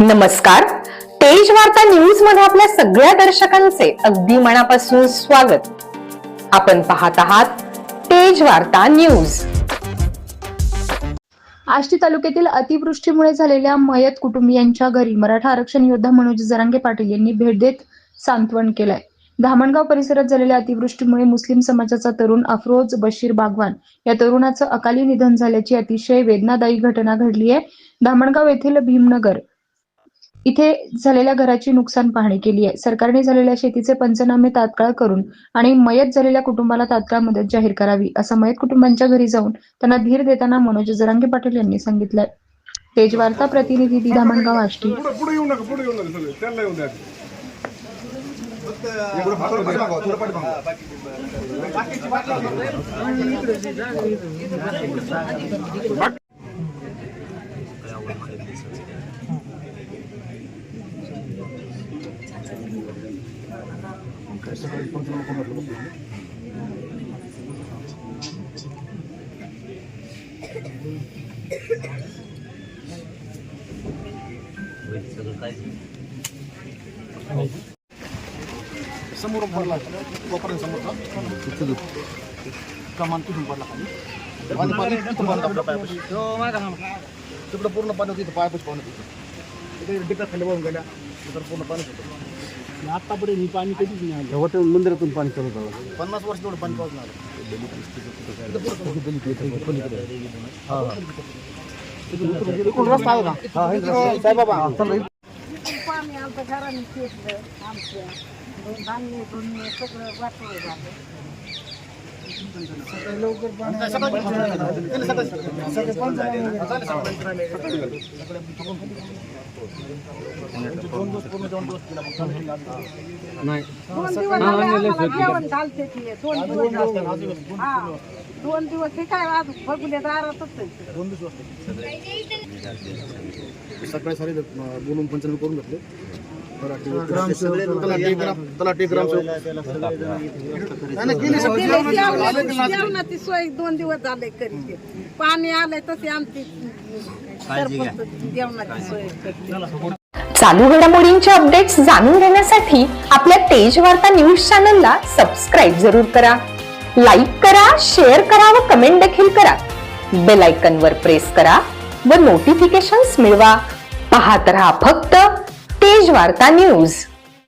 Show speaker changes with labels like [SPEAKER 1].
[SPEAKER 1] नमस्कार. तेज वार्ता न्यूजमध्ये आपल्या सगळ्या दर्शकांचे अगदी मनापासून स्वागत. आपण पाहत आहात तेज वार्ता न्यूज
[SPEAKER 2] आष्टी तालुक्यातील अतिवृष्टीमुळे झालेल्या मयत कुटुंबियांच्या घरी मराठा आरक्षण योद्धा मनोज जरांगे पाटील यांनी भेट देत सांत्वन केलंय. धामणगाव परिसरात झालेल्या अतिवृष्टीमुळे मुस्लिम समाजाचा तरुण अफरोज बशीर बागवान या तरुणाचं अकाली निधन झाल्याची अतिशय वेदनादायी घटना घडली आहे धामणगाव येथील भीमनगर इथे झालेल्या घराची नुकसान पाहणी केली आहे. सरकारने झालेल्या शेतीचे पंचनामे तात्काळ करून आणि मयत झालेल्या कुटुंबाला तात्काळ मदत जाहीर करावी असं मयत कुटुंबांच्या घरी जाऊन त्यांना धीर देताना मनोज जरांगे पाटील यांनी सांगितलंय. तेज वार्ता प्रतिनिधी दी धामणगाव आष्टी.
[SPEAKER 3] पुढे पुढे येऊ समोरून पडला समोरचा कमान तिथून पडला खाली. पाणी तिकडं पूर्ण पाणी होतं इथं पायापाशी पाणी होतं. तिथे डिका खाली वाहून गेल्या. तर पूर्ण पाणी होतं.
[SPEAKER 4] आतापर्यंत ही पाणी कधीच नाही आलं. हॉटेल मंदिरातून पाणी चालत आलं
[SPEAKER 3] पन्नास वर्ष तेवढं पाणी पाहून आलं रस्ता आहे का? साईबाबा
[SPEAKER 5] पाणी आमच्या घराने पेटलं आमच्या दोन धान्य धुन्य सगळं वाटलं झालं दोन दिवस झाले आम्हाला जेवण घालते ती दोन दिवस झाले. हा. दोन दिवस हे काय आज बघून दारातच आहे.
[SPEAKER 3] सकाळी सारे बोलून पंचनामे करून घेतले तलाठी ग्रामसेवक
[SPEAKER 5] सोय दोन दिवस झाले करी पाणी आलंय तसे आमची जेवणाची सोय
[SPEAKER 1] चालू घडामोडींचे अपडेट्स जाणून घेण्यासाठी आपल्या तेज वार्ता न्यूज चॅनलला सबस्क्राईब जरूर करा. लाईक करा शेअर करा व कमेंट देखील करा. बेल आयकन वर प्रेस करा व नोटिफिकेशन्स मिळवा. पाहत रहा फक्त तेज वार्ता न्यूज